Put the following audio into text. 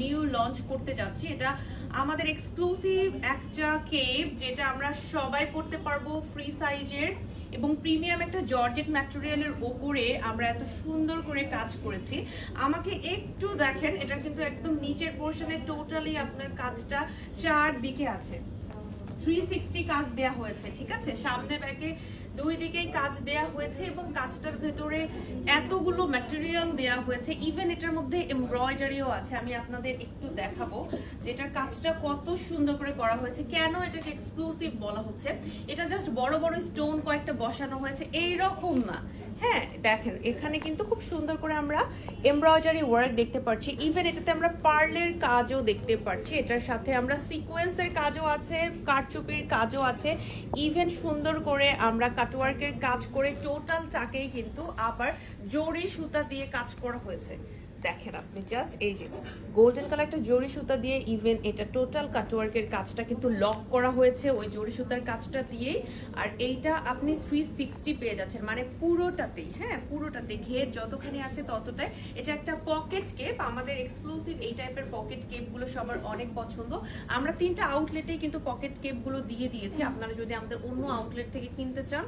New launch করতে যাচ্ছি। এটা আমাদের এক্সক্লুসিভ একটা কেপ যেটা আমরা সবাই পড়তে পারব ফ্রি সাইজের এবং প্রিমিয়াম একটা জর্জেট ম্যাটেরিয়ালের ওপরে আমরা এত সুন্দর করে কাজ করেছি। আমাকে একটু দেখেন, এটা কিন্তু একদম নিচের পোর্শনে টোটালি আপনার কাজটা চারদিকে আছে। থ্রি সিক্সটি কাজ দেয়া হয়েছে, ঠিক আছে? সামনে ব্যাকে দুই দিকেই কাজ দেয়া হয়েছে এবং কাজটার ভেতরে এতগুলো ম্যাটেরিয়াল দেয়া হয়েছে ইভেন এটার মধ্যে এমব্রয়ডারিও আছে, আমি আপনাদের একটু দেখাবো যেটার কাজটা কত সুন্দর করে করা হয়েছে। কেন এটাকে এক্সক্লুসিভ বলা হচ্ছে? এটা জাস্ট বড় বড় স্টোন কয়েকটা বসানো হয়েছে এই রকম না। হ্যাঁ দেখেন, এখানে কিন্তু খুব সুন্দর করে আমরা এমব্রয়ডারি ওয়ার্ক দেখতে পাচ্ছি ইভেন এটাতে আমরা পার্লের কাজও দেখতে পাচ্ছি এটার সাথে আমরা সিকোয়েন্সের কাজও আছে কারচুপির কাজও আছে। ইভেন সুন্দর করে আমরা কাটওয়ার্কের কাজ করে টোটাল টোটালটাকেই কিন্তু আবার জরি সুতা দিয়ে কাজ করা হয়েছে। দেখেন আপনি জাস্ট এই যে গোল্ডেন কালার একটা জরি সুতা দিয়ে ইভেন এটা টোটাল কাটওয়ার্কের কাজটা কিন্তু লক করা হয়েছে ওই জরি সুতার কাজটা দিয়েই। আর এইটা আপনি থ্রি সিক্সটি পেয়ে যাচ্ছেন মানে পুরোটাতেই হ্যাঁ পুরোটাতে ঘের যতখানি আছে ততটাই। এটা একটা পকেট কেপ আমাদের এক্সক্লুসিভ এই টাইপের পকেট কেপগুলো সবার অনেক পছন্দ। আমরা তিনটা আউটলেটেই কিন্তু পকেট কেপগুলো দিয়ে দিয়েছি। আপনারা যদি আমাদের অন্য আউটলেট থেকে কিনতে চান